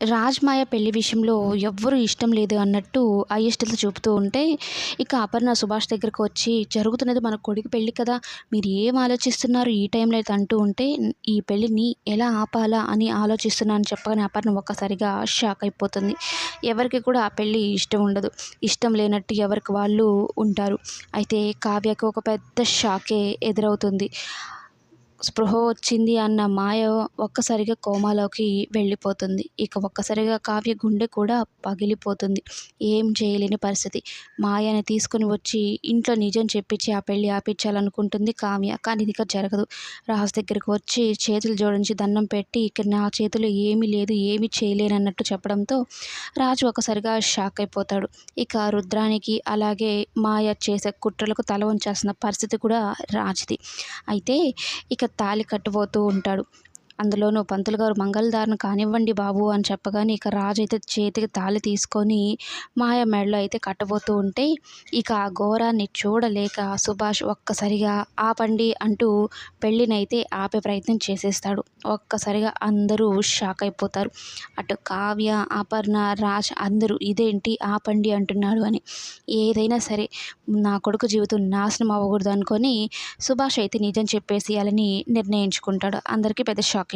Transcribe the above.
రాజ్మాయ పెళ్ళి విషయంలో ఎవ్వరూ ఇష్టం లేదు అన్నట్టు అయిష్టత చూపుతూ ఉంటే ఇక అపర్ణ సుభాష్ దగ్గరకు వచ్చి జరుగుతున్నది మన కొడుకు పెళ్ళి కదా మీరు ఏం ఆలోచిస్తున్నారు ఈ టైంలో? అయితే అంటూ ఉంటే ఈ పెళ్ళిని ఎలా ఆపాలా? అని ఆలోచిస్తున్నాను చెప్పగానే అపర్ణ ఒక్కసారిగా షాక్ అయిపోతుంది. ఎవరికి కూడా ఆ పెళ్ళి ఇష్టం ఉండదు. ఇష్టం లేనట్టు ఎవరికి వాళ్ళు ఉంటారు. అయితే కావ్యకు ఒక పెద్ద షాకే ఎదురవుతుంది. స్పృహ వచ్చింది అన్న మాయ ఒక్కసారిగా కోమాలోకి వెళ్ళిపోతుంది. ఇక ఒక్కసారిగా కావ్య గుండె కూడా పగిలిపోతుంది. ఏం చేయలేని పరిస్థితి. మాయని తీసుకుని వచ్చి ఇంట్లో నిజం చెప్పించి ఆ పెళ్ళి ఆపించాలనుకుంటుంది కావ్య. కానీ ఇదిగా జరగదు. రాజు దగ్గరికి వచ్చి చేతులు జోడించి దండం పెట్టి ఇక నా చేతిలో ఏమీ లేదు ఏమీ చేయలేనన్నట్టు చెప్పడంతో రాజు ఒకసారిగా షాక్ అయిపోతాడు. ఇక రుద్రానికి అలాగే మాయ చేసే కుట్రలకు తల వంచాల్సిన పరిస్థితి కూడా రాజుది. అయితే ఇక తాళి కట్టబోతూ ఉంటాడు. అందులోనూ పంతులు గారు మంగళదారణ కానివ్వండి బాబు అని చెప్పగానే ఇక రాజు అయితే చేతికి తాళి తీసుకొని మాయ మెడలో అయితే కట్టబోతూ ఉంటే ఇక ఆ ఘోరాన్ని చూడలేక సుభాష్ ఒక్కసారిగా ఆపండి అంటూ పెళ్ళినైతే ఆపే ప్రయత్నం చేసేస్తాడు. ఒక్కసారిగా అందరూ షాక్ అయిపోతారు. అటు కావ్య అపర్ణ రాజ్ అందరూ ఇదేంటి ఆపండి అంటున్నాడు అని. ఏదైనా సరే నా కొడుకు జీవితం నాశనం అవ్వకూడదు అనుకొని సుభాష్ అయితే నిజం చెప్పేసేయాలని నిర్ణయించుకుంటాడు. అందరికీ పెద్ద షాక్.